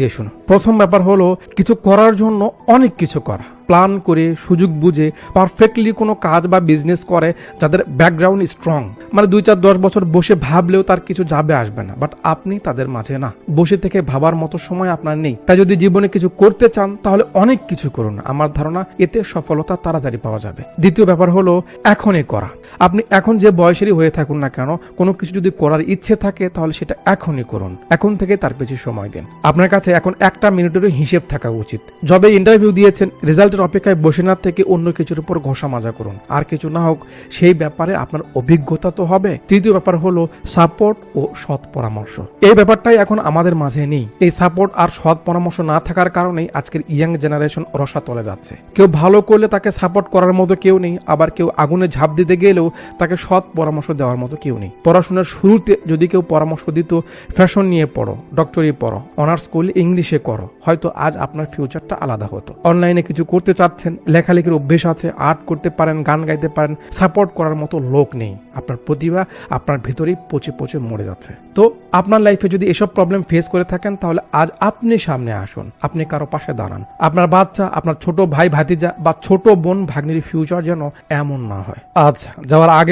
দিয়ে শুনো। প্রথম ব্যাপার হলো কিছু করার জন্য অনেক কিছু করা। প্ল্যান করে, সুযোগ বুঝে পারফেক্টলি কোনো কাজ বা বিজনেস করে যাদের ব্যাকগ্রাউন্ড স্ট্রং মানে দুই চার দশ বছর বসে ভাবলেও তার কিছু যাবে আসবে না। বাট আপনি তাদের মাঝে না। বসে থেকে ভাবার মতো সময় আপনার নেই। তাই যদি জীবনে কিছু করতে চান, তাহলে অনেক কিছু করুন। আমার ধারণা, এতে সফলতা তাড়াতাড়ি পাওয়া যাবে। দ্বিতীয় ব্যাপার হলো, এখনই করা। আপনি এখন যে বয়সেরই হয়ে থাকুন না কেন, কোনো কিছু যদি করার ইচ্ছে থাকে, তাহলে সেটা এখনই করুন। এখন থেকে তার পেছনে সময় দিন। আপনার কাছে এখন একটা মিনিটেরও হিসেব থাকা উচিত। যবে ইন্টারভিউ দিয়েছেন রেজাল্টের অপেক্ষায় বসে না থেকে অন্য কিছুর উপর ঘষা মাজা করুন। আর কিছু না হোক, সেই ব্যাপারে আপনার অভিজ্ঞতা তো হবে। তৃতীয় ব্যাপার হলো সাপোর্ট ও সৎ পরামর্শ। এই ব্যাপারটাই এখন আমাদের মাঝে নেই। এই সাপোর্ট আর সৎ পরামর্শ না থাকার কারণেই আজকের ইয়াং জেনারেশন রসা তলে যাচ্ছে। কেউ ভালো করলে তাকে সাপোর্ট করার মতো কেউ নেই, আবার কেউ আগুনে ঝাঁপ দিতে গেলেও তাকে সৎ পরামর্শ দেওয়ার মতো কেউ নেই। পড়াশোনার শুরুতে যদি কেউ পরামর্শ দিত ফ্যাশন নিয়ে পড়ো ডক্টরি পড়ো অনার্স করলে ইংলিশে করো, হয়তো আজ আপনার ফিউচারটা আলাদা হতো। অনলাইনে কিছু করতে চাচ্ছেন, লেখালেখির অভ্যেস আছে, আর্ট করতে পারেন, গান গাইতে পারেন, সাপোর্ট করার মতো লোক নেই। আপনার প্রতিভা আপনার ভেতরেই পচে পচে মরে যাচ্ছে। তো আপনার লাইফে যদি এসব প্রবলেম ফেস করে থাকেন, তাহলে আজ আপনি সামনে আসুন। আপনি কারও পাশে দাঁড়ান। আপনার বাচ্চা, আপনার ছোট ভাই, ভাতিজা বা ছোট বোন, ভাগ্নির ফিউচার যেন এমন না হয়। আচ্ছা যাওয়ার আগে